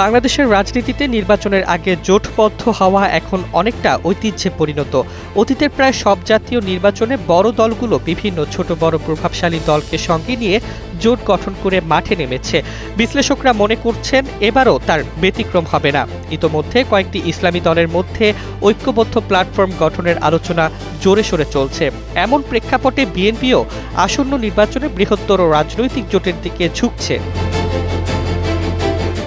বাংলাদেশের রাজনীতিতে নির্বাচনের আগে জোটবদ্ধ হওয়া এখন অনেকটা ঐতিহ্যে পরিণত। অতীতের প্রায় সব জাতীয় নির্বাচনে বড় দলগুলো বিভিন্ন ছোট বড় প্রভাবশালী দলকে সঙ্গে নিয়ে জোট গঠন করে মাঠে নেমেছে। বিশ্লেষকরা মনে করছেন, এবারও তার ব্যতিক্রম হবে না। ইতোমধ্যে কয়েকটি ইসলামী দলের মধ্যে ঐক্যবদ্ধ প্ল্যাটফর্ম গঠনের আলোচনা জোরে সোরে চলছে। এমন প্রেক্ষাপটে বিএনপিও আসন্ন নির্বাচনে বৃহত্তর রাজনৈতিক জোটের দিকে ঝুঁকছে।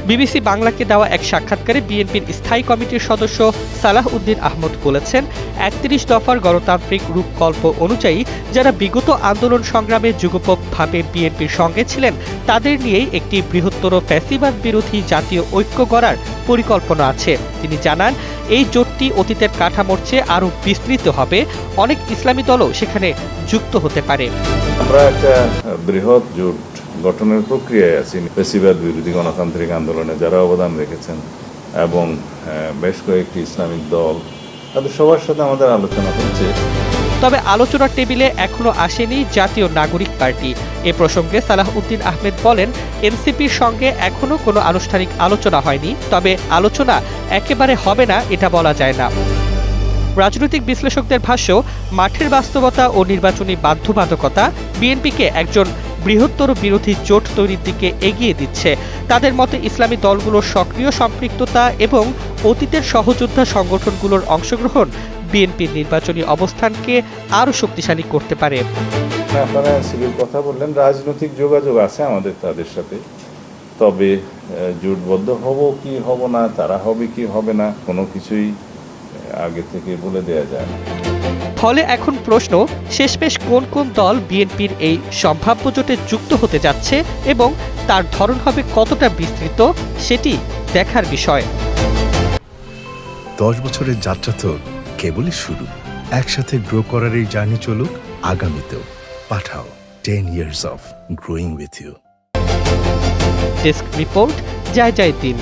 বিবিসি বাংলাকে দেওয়া এক সাক্ষাৎকারে বিএনপির স্থায়ী কমিটির সদস্য সালাহ উদ্দিন আহমদ বলেছেন, একত্রিশ দফার গণতান্ত্রিক রূপকল্প অনুযায়ী যারা বিগত আন্দোলন সংগ্রামে যুগপকভাবে বিএনপির সঙ্গে ছিলেন, তাদের নিয়েই একটি বৃহত্তর ফ্যাসিবাদ বিরোধী জাতীয় ঐক্য গড়ার পরিকল্পনা আছে। তিনি জানান, এই জোটটি অতীতের কাঠামোর চেয়ে আরও বিস্তৃত হবে, অনেক ইসলামী দলও সেখানে যুক্ত হতে পারে। আমরা একটা বৃহৎ জোট গঠনের প্রক্রিয়ায় আছি। ফেসিবাদ, বিরোধী গণতান্ত্রিক আন্দোলনে যারা অবদান রেখেছেন এবং বেশ কয়েকটি ইসলামিক দল, তাদের সবার সাথে আমাদের আলোচনা হচ্ছে। তবে আলোচনার টেবিলে এখনও আসেনি জাতীয় নাগরিক পার্টি। এ প্রসঙ্গে সালাহ উদ্দিন আহমেদ বলেন, এনসিপির সঙ্গে এখনও কোনো আনুষ্ঠানিক আলোচনা হয়নি, তবে আলোচনা একেবারে হবে না, এটা বলা যায় না। রাজনৈতিক বিশ্লেষকদের ভাষ্য, মাঠের বাস্তবতা ও নির্বাচনী বাধ্যবাধকতা, বিএনপিকে একজন বৃহত্তর বিরোধী জোট তৈরির দিকে এগিয়ে দিচ্ছে। তাদের মতে ইসলামী দলগুলোর সক্রিয় সম্পৃক্ততা এবং অতীতের সহযোদ্ধা সংগঠনগুলোর অংশগ্রহণ বিএনপির নির্বাচনী অবস্থানকে আরও শক্তিশালী করতে পারে। আপনারা সিভিল কথা বললেন। রাজনৈতিক যোগাযোগ আছে আমাদের তাদের সাথে। তবে জোটবদ্ধ হব কি হব না, তারা হবে কি হবে না, কোনো কিছুই আগে থেকে বলে দেয়া যায় না। ফলে এখন প্রশ্ন শেষমেশ কোন কোন দল বিএনপির এই সম্ভাব্য জোটে যুক্ত হতে যাচ্ছে এবং তার ধরন হবে কতটা বিস্তৃত সেটি দেখার বিষয়। দশ বছরের যাত্রা তো কেবলই শুরু। একসাথে গ্রো করার এই জার্নি চলুক আগামীতেও। Pathao ten years of growing with you desk report জয় জয় দিন